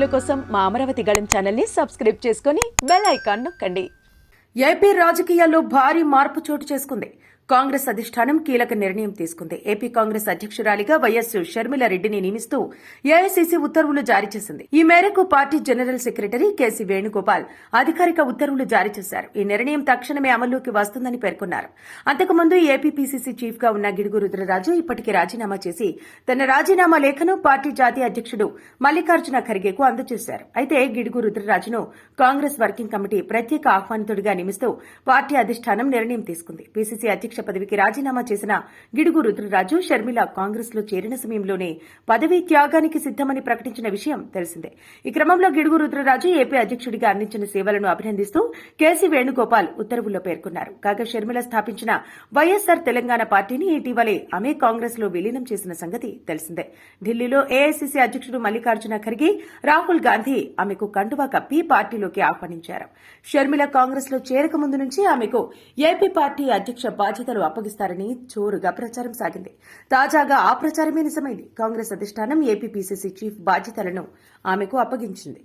వీడియోల కోసం మా అమరావతి గళం ఛానల్ని సబ్స్క్రైబ్ చేసుకొని బెల్ ఐకాన్ నొక్కండి. ఏపీ రాజకీయాల్లో భారీ మార్పు చోటు చేసుకుంది. కాంగ్రెస్ అధిష్టానం కీలక నిర్ణయం తీసుకుంది. ఏపీ కాంగ్రెస్ అధ్యక్షురాలిగా వైఎస్ షర్మిలారెడ్డిని నియమిస్తూ ఏఐసీసీ ఉత్తర్వులు జారీ చేసింది. ఈ మేరకు party general secretary KC Venugopal అధికారిక ఉత్తర్వులు జారీ చేశారు. ఈ నిర్ణయం తక్షణమే అమల్లోకి వస్తుందని పేర్కొన్నారు. అంతకుముందు ఏపీపీసీసీ చీఫ్గా ఉన్న గిడుగు రుద్రరాజు ఇప్పటికే రాజీనామా చేసి తన రాజీనామా లేఖను పార్టీ జాతీయ అధ్యక్షుడు మల్లికార్జున ఖర్గేకు అందజేశారు. అయితే గిడుగు రుద్రరాజును కాంగ్రెస్ వర్కింగ్ కమిటీ ప్రత్యేక ఆహ్వానితుడిగా నియమిస్తూ పార్టీ అధిష్టానం నిర్ణయం తీసుకుంది. పీసీసీ అధ్యక్ష పదవికి రాజీనామా చేసిన గిడుగు రుద్రరాజు షర్మిల కాంగ్రెస్లో చేరిన సమయంలోనే పదవీ త్యాగానికి సిద్దమని ప్రకటించిన విషయం తెలిసిందే. ఈ క్రమంలో గిడుగు రుద్రరాజు ఏపీ అధ్యక్షుడిగా అందించిన సేవలను అభినందిస్తూ కేసీ వేణుగోపాల్ ఉత్తర్వుల్లో పేర్కొన్నారు. కాగా షర్మిల స్థాపించిన వైఎస్సార్ తెలంగాణ పార్టీని ఇటీవలే ఆమె కాంగ్రెస్లో విలీనం చేసిన సంగతి తెలిసిందే. ఢిల్లీలో ఏఐసీసీ అధ్యక్షుడు మల్లికార్జున ఖర్గే రాహుల్ గాంధీ ఆమెకు కండువా కప్పి పార్టీలోకి ఆహ్వానించారు. షర్మిల కాంగ్రెస్లో చేరక ముందు నుంచి ఆమెకు ఏపీ పార్టీ అధ్యక్ష నేతలు అప్పగిస్తారని జోరుగా ప్రచారం సాగింది. తాజాగా ఆ ప్రచారమే నిజమైంది. కాంగ్రెస్ అధిష్టానం ఏపీపీసీసీ చీఫ్ బాధ్యతలను ఆమెకు అప్పగించింది.